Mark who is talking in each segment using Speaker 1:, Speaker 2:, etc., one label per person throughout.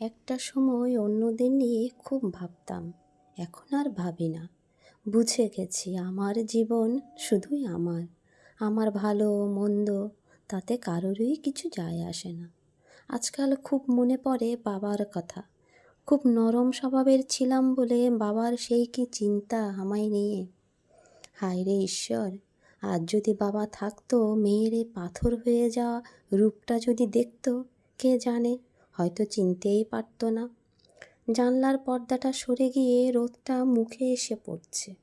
Speaker 1: একটা সময় অন্যদের নিয়ে খুব ভাবতাম। এখন আর ভাবি না। বুঝে গেছি আমার জীবন শুধুই আমার। আমার ভালো, মন্দ, তাতে কারোরই কিছু যায় আসে না। আজকাল খুব মনে পড়ে বাবার কথা। খুব নরম স্বভাবের ছিলাম বলে বাবার সেই কি চিন্তা আমায় নিয়ে? হায় রে ঈশ্বর, আজ যদি বাবা থাকতো, মেয়ের পাথর হয়ে যাওয়া রূপটা যদি দেখতো, কে জানে? হয়তো চিনতেই পারতো না। জানলার পর্দাটা সরে গিয়ে রোদটা মুখে এসে পড়ছে।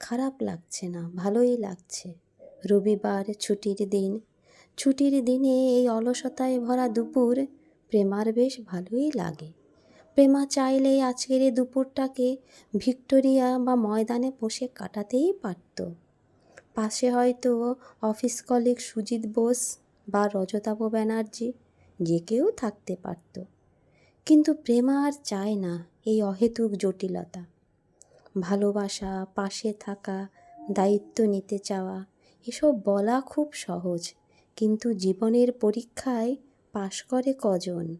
Speaker 1: খারাপ লাগছে না, ভালোই লাগছে। রবিবার ছুটির দিন। ছুটির দিনে এই অলসতায় ভরা দুপুর প্রেমার বেশ ভালোই লাগে। প্রেমা চাইলে আজকের এই দুপুরটাকে ভিক্টোরিয়া বা ময়দানে বসে কাটাতেই পারত। পাশে হয়তো অফিস কলিগ সুজিত বোস বা রজতাভ ব্যানার্জি যে কেউ থাকতে পারত। কিন্তু প্রেমা আর চায় না এই অহেতুক জটিলতা। ভালোবাসা, পাশে থাকা, দায়িত্ব নিতে চাওয়া, এসব বলা খুব সহজ, কিন্তু জীবনের পরীক্ষায় পাশ করে কজন?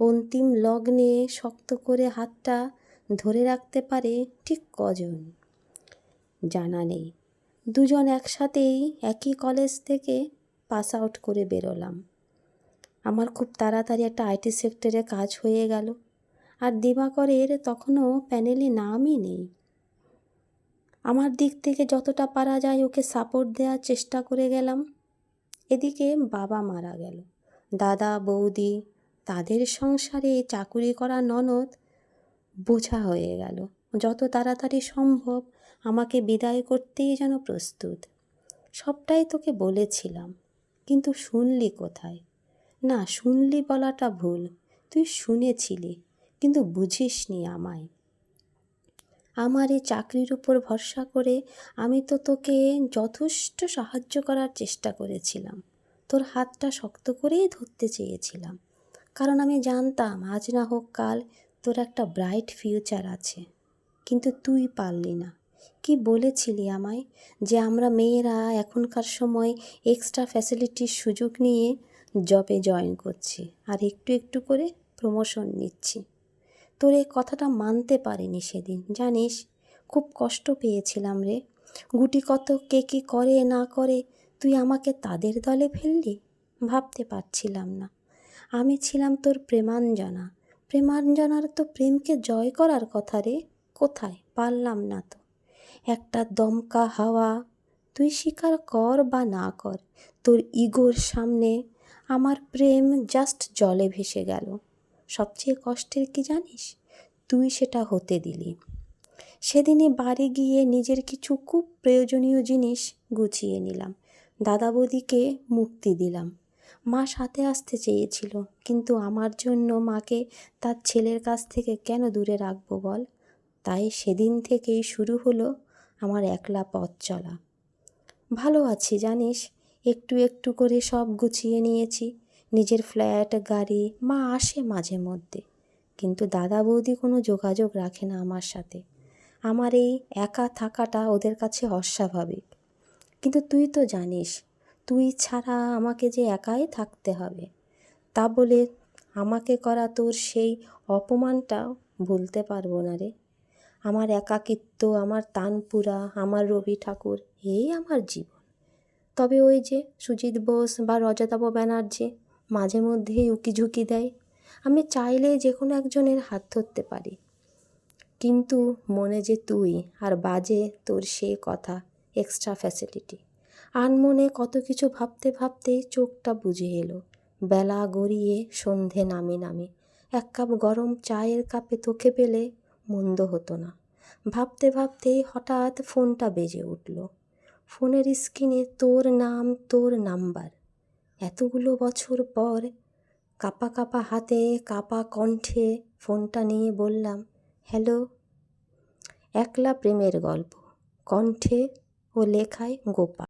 Speaker 1: অন্তিম লগ্নে শক্ত করে হাতটা ধরে রাখতে পারে ঠিক কজন? জানা নেই। দুজন একসাথেই একই কলেজ থেকে পাস আউট করে বেরোলাম। আমার খুব তাড়াতাড়ি একটা আইটি সেক্টরে কাজ হয়ে গেল। আর দিবাকরের তখনও প্যানেলে নামই নেই। আমার দিক থেকে যতটা পারা যায় ওকে সাপোর্ট দেওয়ার চেষ্টা করে গেলাম। এদিকে বাবা মারা গেল। দাদা, বৌদি, তাদের সংসারে চাকুরি করা ননদ বোঝা হয়ে গেল। যত তাড়াতাড়ি সম্ভব আমাকে বিদায় করতেই যেন প্রস্তুত। সবটাই তোকে বলেছিলাম, কিন্তু শুনলি কোথায়? না, শুনলি বলাটা ভুল। তুই শুনেছিলি, কিন্তু বুঝিসনি আমায়। আমার এই চাকরির উপর ভরসা করে আমি তো তোকে যথেষ্ট সাহায্য করার চেষ্টা করেছিলাম। তোর হাতটা শক্ত করেই ধরতে চেয়েছিলাম। কারণ আমি জানতাম, আজ না হোক কাল তোর একটা ব্রাইট ফিউচার আছে। কিন্তু তুই পারলি না। কি বলেছিলি আমায় যে আমরা মেয়েরা এখনকার সময় এক্সট্রা ফ্যাসিলিটির সুযোগ নিয়ে জবে জয়েন করছি। আর একটু একটু করে প্রমোশন নিচ্ছি। তোর এই কথাটা মানতে পারিনি সেদিন, জানিস? খুব কষ্ট পেয়েছিলাম রে। গুটি কত কে কী করে না করে, তুই আমাকে তাদের দলে ফেললি? ভাবতে পারছিলাম না। আমি ছিলাম তোর প্রেমাঞ্জনা। প্রেমাঞ্জনার তো প্রেমকে জয় করার কথা রে, কোথায়? পারলাম না তো। একটা দমকা হাওয়া, তুই স্বীকার কর বা না কর, তোর ইগোর সামনে আমার প্রেম জাস্ট জলে ভেসে গেল। সবচেয়ে কষ্টের কি জানিস? তুই সেটা হতে দিলি। সেদিনে বাড়ি গিয়ে নিজের কিছু খুব প্রয়োজনীয় জিনিস গুছিয়ে নিলাম। দাদা বৌদিকে মুক্তি দিলাম। মা সাথে আসতে চেয়েছিল, কিন্তু আমার জন্য মাকে তার ছেলের কাছ থেকে কেন দূরে রাখব বল? তাই সেদিন থেকেই শুরু হলো আমার একলা পথ চলা। ভালো আছি, জানিস? একটু একটু করে সব গুছিয়ে নিয়েছি। নিজের ফ্ল্যাট, গাড়ি, মা আসে মাঝে মধ্যে। কিন্তু দাদা বৌদি কোনো যোগাযোগ রাখে না আমার সাথে। আমার এই একা থাকাটা ওদের কাছে অস্বাভাবিক। কিন্তু তুই তো জানিস, তুই ছাড়া আমাকে যে একাই থাকতে হবে, তা বলে আমাকে করা তোর সেই অপমানটা ভুলতে পারব না রে। আমার একাকিত্ব, আমার তানপুরা, আমার রবি ঠাকুর, এই আমার জীবন। তবে ওই যে সুজিত বোস বা রজতাভ ব্যানার্জি মাঝে মধ্যেই উকি ঝুঁকি দেয়। আমি চাইলে যে কোনো একজনের হাত ধরতে পারি। কিন্তু মনে যে তুই আর বাজে তোর সে কথা এক্সট্রা ফ্যাসিলিটি আনমনে কত কিছু ভাবতে ভাবতে চোখটা বুঝে এলো। বেলা গড়িয়ে সন্ধে নামে নামে। এক কাপ গরম চায়ের কাপে তোকে পেলে মন্দ হতো না। ভাবতে ভাবতেই হঠাৎ ফোনটা বেজে উঠল। ফোনের স্ক্রিনে তোর নাম, তোর নাম্বার। এতগুলো বছর পর কাপা কাপা হাতে, কাপা কণ্ঠে ফোনটা নিয়ে বললাম, হ্যালো। একলা প্রেমের গল্প, কণ্ঠে ও লেখায় গোপা।